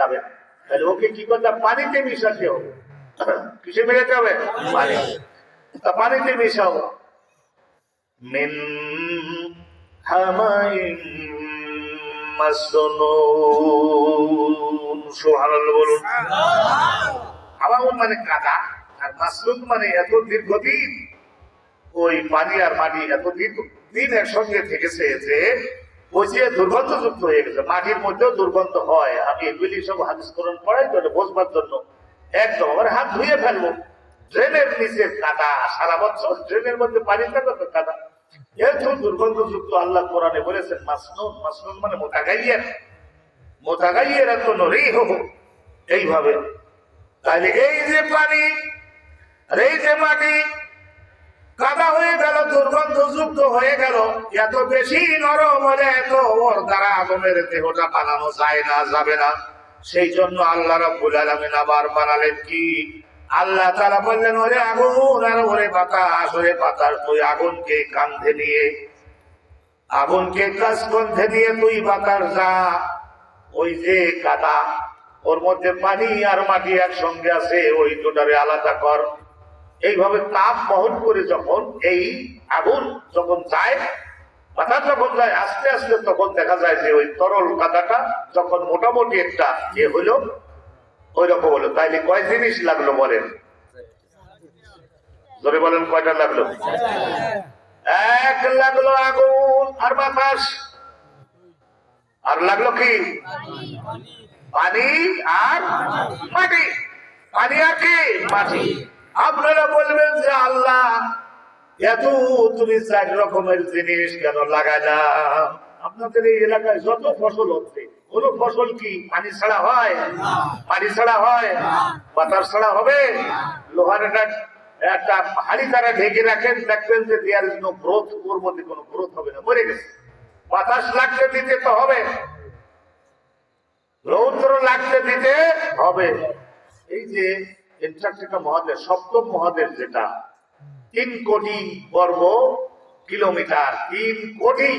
যাবে তাহলে ওকে কি করতে? পানিতে মিশাতে হবে। কিসে মেলাতে হবে? পানি। পানিতে মিশাও। মিন হামাইন মাসনুন। সুবহানাল্লাহ বলুন। হামাউন মানে কাদা, আর মাসনুন মানে এত দীর্ঘদিন ওই পানি আর মাটি এত দীর্ঘ দিন একসঙ্গে থেকেছে যে ওই যে দুর্গন্ধযুক্ত হয়ে গেছে, মাটির মধ্যেও দুর্গন্ধ হয়। আমি এগুলি সব হাদিস করণ পড়াই তো এটা বোঝবার জন্য। একদম, আমার হাত ধুয়ে ফেলব। ড্রেনের নিচে কাদা, সারা বছর ড্রেনের মধ্যে পানি থাকবে তো কাদা। এত দুর্গন্ধযুক্ত আল্লাহ কোরআনে বলেছেন, মাসনুন মাসনুন মানে মোতাগাইয়ের মোতাগাইয়ের এত নরেই হোক এইভাবে তাহলে এই যে পানি, আর এই যে মাটি কাদা হয়ে গেল দুর্গন্ধযুক্ত হয়ে গেল। এত বেশি নরম হলে এত ওর দ্বারা আগুনের দেহটা বানানো যায় না, যাবে না। সেই জন্য আল্লাহ রাব্বুল আলামিন আবার বানালেন কি? আল্লাহ তারা বললেন, ওরে আগুন, আর ওরে বাতাস ওরে বাতাস, তুই আগুনকে কাঁধে নিয়ে, আগুনকে কাজ কণ্ঠে নিয়ে তুই বাতাস যা। ওই যে কাদা, ওর মধ্যে পানি আর মাটি একসঙ্গে আছে, ওই দুটারে আলাদা কর। এইভাবে তাপ বহন করে যখন এই আগুন যখন যায় পাতা যখন যায়, আস্তে আস্তে তখন দেখা যায় যে ওই তরল কাদাটা যখন মোটামুটি একটা ইয়ে হইল ওই রকম হলো। তাইলে কয় জিনিস লাগল বলেন? ধরে বলেন, কয়টা লাগল? এক লাগল আগুন আর বাতাস। আর লাগল কি? পানি আর মাটি। পানি আর কি? মাটি। আপনারা বলবেন যে আল্লাহ, এত তুমি চার রকমের জিনিস কেন লাগাইলাম? আপনাদের এই এলাকায় যত ফসল হচ্ছে, কোন ফসল কি পানি ছাড়া হয়? পানি ছাড়া হয়? বাতাস ছাড়া হবে? লোহার একটা একটা হাড়ি তারা ঢেকে রাখেন, দেখবেন যে দেয়ার জন্য গ্রোথ ওর মধ্যে কোনো গ্রোথ হবে না, মরে গেছে। বাতাস লাগতে দিতে তো হবে। রৌদ্র লাগতে দিতে হবে। এই যে এন্টার্কটিকা মহাদেশ, সপ্তম মহাদেশ যেটা, তিন কোটি বর্গ কিলোমিটার, তিন কোটি।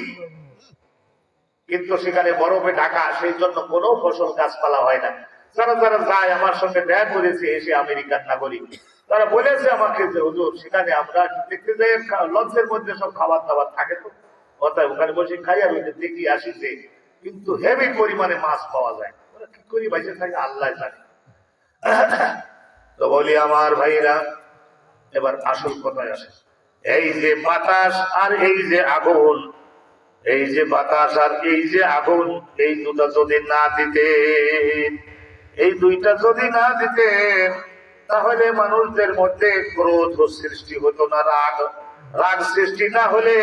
কিন্তু সেখানে বরফে ঢাকা, সেই জন্য কোনো ফসল গাছপালা হয় না। যারা যারা যায়, আমার সঙ্গে দেখা করেছে, এসে আমেরিকার নাগরিক। তারা বলেছে আমাকে যে, হুজুর, সেখানে আমরা দেখতে যাই লঞ্চের মধ্যে সব খাবার দাবার থাকে তো? অর্থাৎ ওখানে বসে খাই আর ওইটা দেখি আসি যে, কিন্তু হেভি পরিমাণে মাছ পাওয়া যায়। ওরা কি করি বাইসে থাকে? আল্লাহ জানে। তো বলি আমার ভাইরা, এবার আসল কথায় আসে। এই যে বাতাস আর এই যে আগুন, এই যে বাতাস আর এই যে আগুন, এই দুটা যদি না দিতে, এই দুইটা যদি না দিতে, তাহলে মানুষদের মধ্যে ক্রোধ সৃষ্টি হতো না, রাগ। রাগ সৃষ্টি না হলে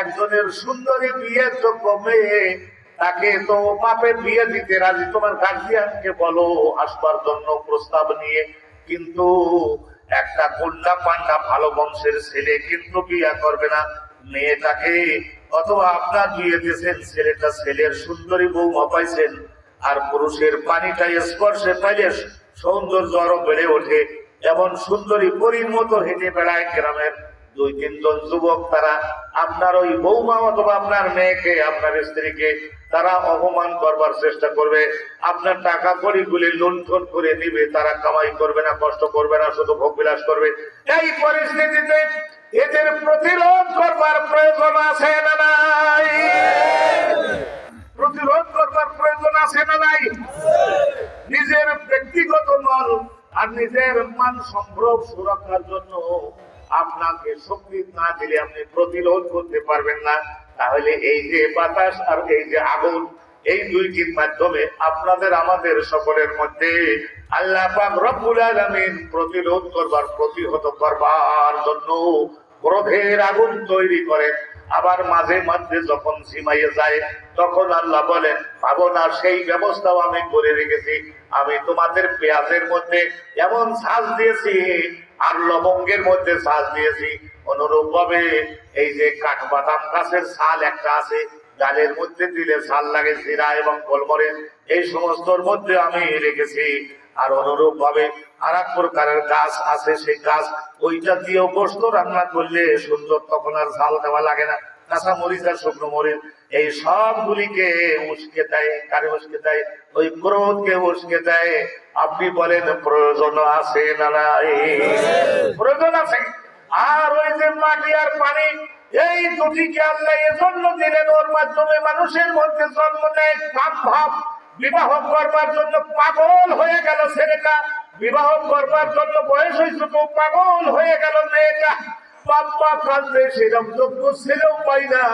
একজনের সুন্দরী বিয়ের যোগ্য মেয়ে তাকে তো বাপে বিয়ে দিতে রাজি। তোমার গার্জিয়ানকে বলো, আসবার জন্য প্রস্তাব নিয়ে। কিন্তু একটা কন্যা পান্ডা ভালো বংশের ছেলে কিন্তু বিয়ে করবে না। মেয়েটাকে অথবা আপনার বিয়ে দিয়েছেন, ছেলেটা ছেলের সুন্দরী বৌমা পাইছেন। আর পুরুষের পানিটা স্পর্শে পাইলে সৌন্দর্য আরও বেড়ে ওঠে। এমন সুন্দরী পরীর মতো হেঁটে বেড়ায় গ্রামের দুই তিনজন যুবক, তারা আপনার ওই বৌমা অথবা আপনার মেয়েকে, আপনার স্ত্রীকে তারা অপমান করবার চেষ্টা করবে। আপনার টাকা কড়ি গুলি লুণ্ঠন করে নিবে তারা কামাই করবে না, কষ্ট করবে না শুধু ভোগ বিলাস করবে। এই পরিস্থিতিতে এদের প্রতিরোধ করবার প্রয়োজন আছে না নাই? প্রতিরোধ করবার প্রয়োজন আছে না নাই? নিজের ব্যক্তিগত মন আর নিজের মান সম্ভ্রম সুরক্ষার জন্য আপনাকে শক্তি না দিলে আপনি প্রতিরোধ করতে পারবেন না। তাহলে এই যে বাতাস আর এই যে আগুন, এই দুইটির মাধ্যমে আপনাদের, আমাদের সকলের মধ্যে আল্লাহ রব্বুল প্রতিরোধ করবার, প্রতিহত করবার জন্য ক্রোধের আগুন তৈরি করেন। আবার মাঝে মাঝে যখন সীমাইয়ে যায়, তখন আল্লাহ বলেন, ভাবো না, সেই ব্যবস্থাও আমি করে রেখেছি। আমি তোমাদের পেঁয়াজের মধ্যে এমন সাজ দিয়েছি আর লবঙ্গের মধ্যে সাজ দিয়েছি। অনুরূপ ভাবে এই যে কাঠবাদাম গাছের ছাল একটা আছে, ডালের মধ্যে দিলে ছাল লাগে জিরা এবং গোলমরিচ, এই সমস্তর মধ্যে আমি রেখেছি। আর অনুরূপ ভাবে আর এক প্রকারের গাছ আছে, সেই গাছ ওইটা দিয়েও গোস্ত রান্না করলে সুন্দর, তখন আর ঝাল দেওয়া লাগে না। কাঁচা মরিচ আর শুকনো মরিচ এই সবগুলিকে উস্কে দেয়। কারে উস্কে দেয়? ওই ক্রোধকে উস্কে দেয়। আপনি বলেন, প্রয়োজন আছে না নাই? প্রয়োজন আছে। আর ওই যে মাটি আর পানি, এই দুটিকে আল্লাহ এজন্য দিলেন, ওর মাধ্যমে মানুষের মধ্যে জন্ম নেয় কাম ভাব। বিবাহ করবার জন্য পাগল হয়ে গেল ছেলেটা। বিবাহ করবার জন্য বয়স হয়েছে তো পাগল হয়ে গেল মেয়েটা। বাপ্পা কাঁদবে সেরকম যোগ্য ছেলেও পাই না।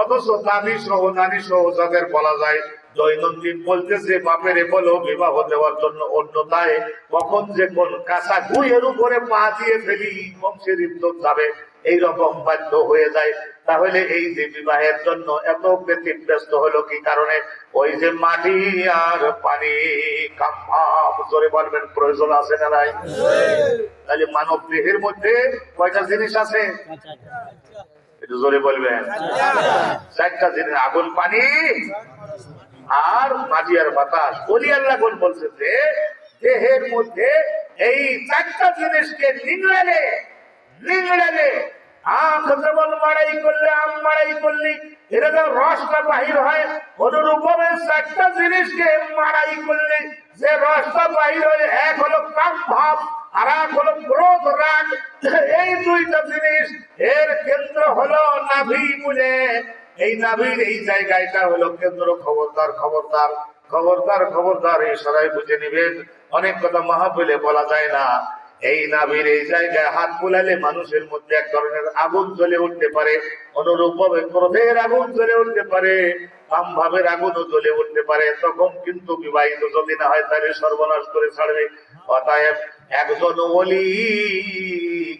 অথচ দামি সহ নারী সহ যাদের বলা যায়, দৈনন্দিন বলতেছে, বাপেরে বলো, বিবাহ দেওয়ার জন্য অন্যতায় কখন যে কোন কাঁচা গুইয়ের উপরে পা দিয়ে ফেলি বংশের রিপ্ত যাবে। এইরকম বাধ্য হয়ে যায়। তাহলে এই যে বিবাহের জন্য এত ব্যতিব্যস্ত হলো কি কারণে? ওই যে মাটি আর পানি জোরে বলবেন, প্রয়োজন আছে না নাই? তাহলে মানব দেহের মধ্যে কয়টা জিনিস আছে? একটু দেহের মধ্যে এই চারটা জিনিসকে নিংড়ালে জিনিসকে মাড়াই করলে এই দুইটা জিনিস এর কেন্দ্র হলো নাভি এই নাভির এই জায়গাটা হলো কেন্দ্র খবরদার খবরদার খবরদার খবরদার এই সবাই বুঝে নিবেন। অনেক কথা মাহফিলে বলা যায় না। এই নাভির এই জায়গায় হাত বুলালে মানুষের মধ্যে এক ধরনের আগুন জ্বলে উঠতে পারে। অনুরূপ ভাবে ক্রোধের আগুন জ্বলে উঠতে পারে কাম আগুনও জ্বলে উঠতে পারে। তখন কিন্তু বিবাহিত যদি না হয়, তাহলে সর্বনাশ করে ছাড়বে। অতএব একজন ওলি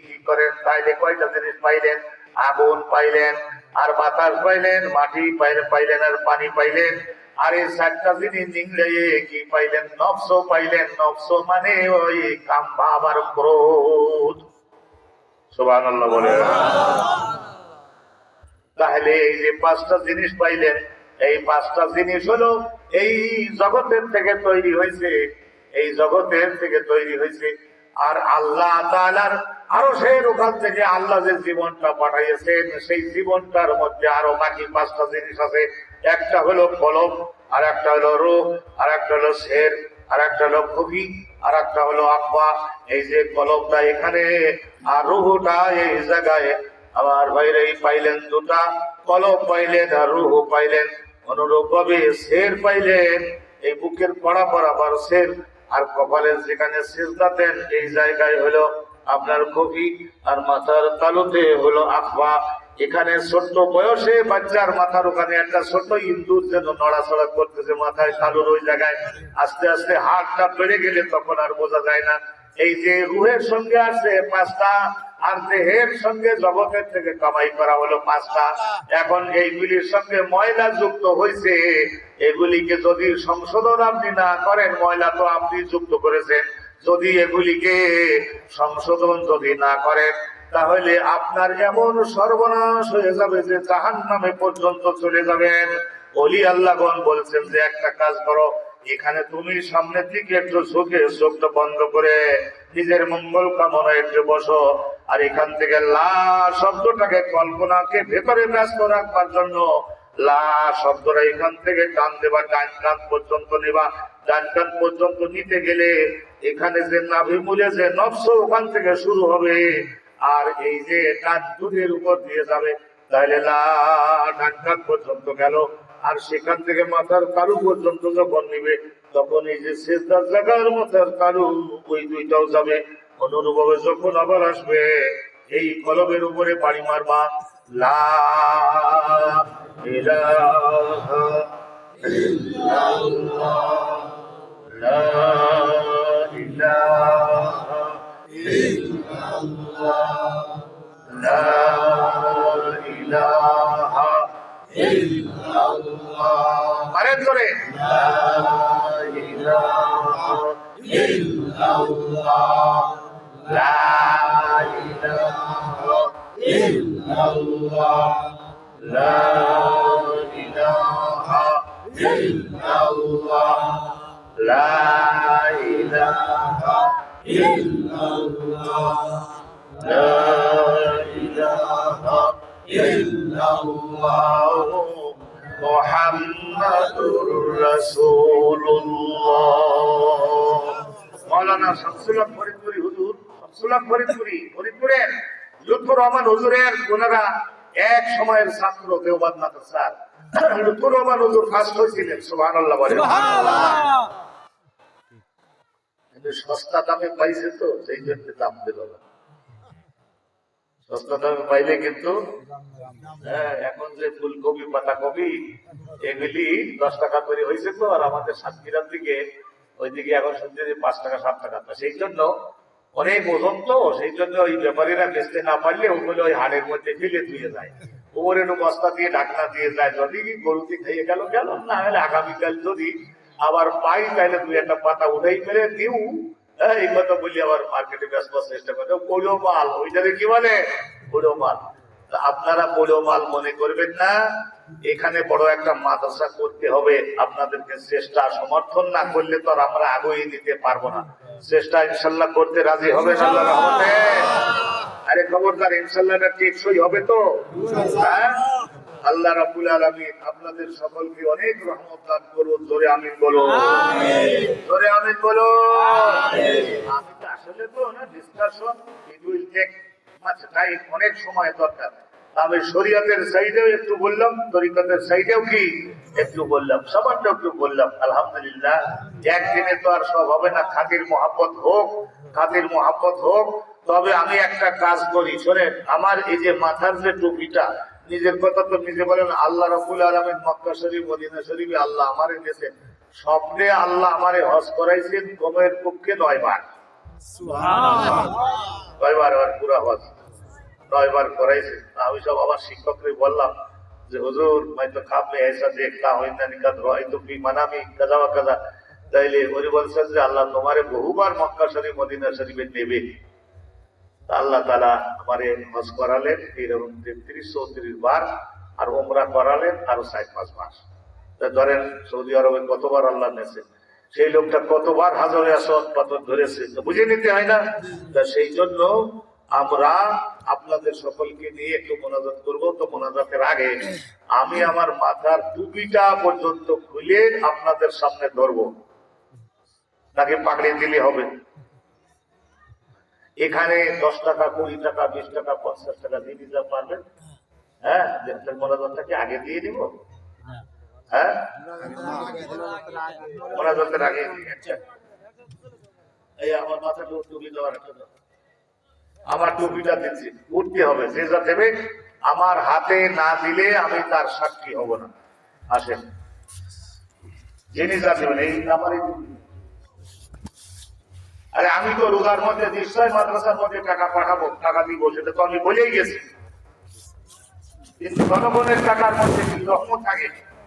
কি করেন? তাইলে কয়টা জিনিস পাইলেন? আগুন পাইলেন, আর বাতাস পাইলেন, মাটি পাইলেন, আর পানি পাইলেন। আর এই চারটা জিনিস নিংড়ে কি পাইলেন? নফস পাইলেন, নফস মানে ওই কাম ভাব আর ক্রোধ। সোবান বলে। তাহলে এই যে পাঁচটা জিনিস পাইলেন, এই পাঁচটা জিনিস হলো এই জগতের থেকে তৈরি হয়েছে, এই জগতের থেকে তৈরি হয়েছে আর আল্লাহ তাআলার আরও সেই ওখান থেকে আল্লাহ যে জীবনটা পাঠাইয়েছেন, সেই জীবনটার মধ্যে আরও বাকি পাঁচটা জিনিস আছে। একটা হলো কলম, আর একটা হলো রোগ আর একটা হলো শের, আর একটা হলো খুবই, আর একটা হলো আব্বা এই যে কলমটা এখানে, আর রুহুটা এই জায়গায়। আমার বাইরে পাইলেন দুটা, কলম পাইলেন আর রুহু পাইলেন। অনুরূপ ভাবে শের পাইলেন, এই বুকের পড়া পড়াবার শের। আর কপালে যেখানে শেষ দেন, এই জায়গায় হলো আপনার কবি আর মাথার তালুতে হলো আফবা এখানে ছোট্ট বয়সে বাচ্চার মাথার ওখানে একটা ছোট ইন্দুর যেন নড়াচড়া করতেছে, মাথায় তালুর ওই জায়গায় আস্তে আস্তে হাতটা বেড়ে গেলে তখন আর বোঝা যায় না। এই যে রুহের সঙ্গে আছে পাঁচটা আর দেহের সঙ্গে জগতের থেকে কামাই করা হলো পাঁচটা। এখন এইগুলির সঙ্গে ময়লা যুক্ত হয়েছে এগুলিকে যদি সংশোধন আপনি না করেন, ময়লা তো আপনি যুক্ত করেছেন। যদি এগুলিকে সংশোধন যদি না করেন, তাহলে আপনার এমন সর্বনাশ হয়ে যাবে যে জাহান নামে পর্যন্ত চলে যাবেন। অলি আল্লাহগণ বলছেন যে, একটা কাজ করো, এখানে তুমি সামনের দিকে একটু চোখে চোখটা বন্ধ করে নিজের মঙ্গল কামনায় একটু বসো। আর এখান থেকে লা শব্দটাকে কল্পনাকে ভেতরে ব্যস্ত রাখবার জন্য লা শব্দটা এখান থেকে টান দেবা, ডান কান পর্যন্ত নেবা। ডান কান পর্যন্ত নিতে গেলে এখানে যে নাভি মূলে যে নফস ওখান থেকে শুরু হবে। আর এই যে ডান দুধের উপর দিয়ে যাবে, তাহলে লা ডান কান পর্যন্ত গেল। আর সেখান থেকে মাথার তালু পর্যন্ত যখন নিবে তখন এই যে শেষদার জায়গার মাথার তালু ওই দুইটাও যাবে অনুরূপভাবে যখন আবার আসবে এই কলমের উপরে পাড়ি মারবা লা ইলাহা ইল্লাল্লাহ লা ইলাহা ইল্লাল্লাহ লা ইলাহা ইল্লাল্লাহ। করে। লা লা ইলাহা ইল্লাল্লাহ লা ইলাহা ইল্লাল্লাহ লা ইলাহা ইল্লাল্লাহ মুহাম্মাদুর রাসূলুল্লাহ শামসুল্লাহ ফরিদপুরি হুজুর শামসুল্লাহ ফরিদপুরি ফরিদপুরের লুৎফুর রহমান হুজুরের ওনারা এক সময়ের ছাত্র দেওবাদ মাদ্রাসার। লুৎফুর রহমান হুজুর ফার্স্ট হয়েছিলেন সুবহানাল্লাহ বলে। কিন্তু সস্তা দামে পাইছে তো সেই জন্য দাম দিল না। সস্তা দামে পাইলে কিন্তু হ্যাঁ, এখন যে ফুলকপি পাতাকপি এগুলি দশ টাকা করে হয়েছে তো আর আমাদের সাতক্ষীরার দিকে ওইদিকে এখন শুনছি যে পাঁচ টাকা, সাত টাকা। তো সেই জন্য অনেক ওজন তো, সেই জন্য ওই ব্যাপারীরা বেচতে না পারলে ওগুলো ওই হাড়ের মধ্যে ফেলে ধুয়ে যায় ওপরে বস্তা দিয়ে ঢাকনা দিয়ে যায় যদি কি গরুতে খেয়ে গেল গেল, না হলে আগামীকাল যদি আবার পাই, তাহলে দুই একটা পাতা উঠেই ফেলে দিউ। এই কথা বলি আবার মার্কেটে ব্যস্ত চেষ্টা করে, পোড়ো মাল, ওইটাকে কি বলে? পোড়ো মাল। আপনারা পোড়ো মাল মনে করবেন না এখানে বড় একটা মাদ্রাসা করতে হবে। আপনাদেরকে চেষ্টা সমর্থন না করলে তো আর আমরা আগুয়ে দিতে পারব না। চেষ্টা ইনশাল্লাহ করতে রাজি হবে আরে খবরদার ইনশাল্লাহ টেকসই হবে তো। হ্যাঁ? আল্লাহ রাব্বুল আলামিন আপনাদের সকলকে অনেক রহমত দান করুন জোরে আমিন বলো জোরে আমিন বলো আমি তো আসলে তো না discussion it will take much time অনেক সময় দরকার। আমি শরীয়তের সাইডেও একটু বললাম তরিকতের সাইডেও কি একটু বললাম সামান্য একটু বললাম আলহামদুলিল্লাহ। একদিনে তো আর সব হবে না খাতির মহাব্বত হোক খাতির মহাব্বত হোক তবে আমি একটা কাজ করি শোনেন আমার এই যে মাথার যে টুপিটা নিজের কথা তো নিজে বলেন আল্লাহ রাবুল আলমের মক্কা শরীফ মদিনা শরীফে আল্লাহ আমারে দিয়েছেন। স্বপ্নে আল্লাহ আমারে হজ করাইছেন কমের পক্ষে নয় বার নয়বার আর পুরা হজ। নয়বার করাইছে। আমি সব আমার শিক্ষককে বললাম যে, হুজুর, মাই তো খাপ মে এসা দেখতা হই না, নিকা রয় তো বি মানামি? কাজা কাজা? তাইলে ওরে বলছেন যে, আল্লাহ তোমারে বহুবার মক্কা শরীফ, মদিনা শরীফে নেবে আল্লাহ তালা আমারে হজ করালেন, এইরকম তেত্রিশ, চৌত্রিশ বার, আর ওমরা করালেন, আরও সাত পাঁচ মাস ধরেন, সৌদি আরবে কতবার আল্লাহ নেছে সেই লোকটা কতবার হাজারে আসন পাথর ধরেছে? বুঝে নিতে হয় না। তা সেই জন্য আমরা আপনাদের সকলকে নিয়ে একটু মোনাজাত করব। তো মোনাজাতের আগে আমি আমার মাথার টুপিটা পর্যন্ত খুলে আপনাদের সামনে ধরবো। তাকে পাকড়ে দিলে হবে। এখানে দশ টাকা, কুড়ি টাকা, বিশ টাকা, পঞ্চাশ টাকা দিয়ে দিতে পারবেন। হ্যাঁ মোনাজাতটাকে আগে দিয়ে দিব? হ্যাঁ? মোনাজাতের আগে এই আমার মাথাটা টুপি দেওয়ার একটা। আমার টুপিটা দিচ্ছি। উঠতে হবে, যে যা দেবে আমার হাতে না দিলে আমি তার সাক্ষী হব না। আসেন। যিনি যা দেবেন, এই আমার আরে আমি তো রোজার মধ্যে নিশ্চয় মাদ্রাসার মধ্যে টাকা পাঠাবো, টাকা দিব, সেটা তো আমি বলেই গেছি। কিন্তু জনগণের টাকার মধ্যে কি থাকে?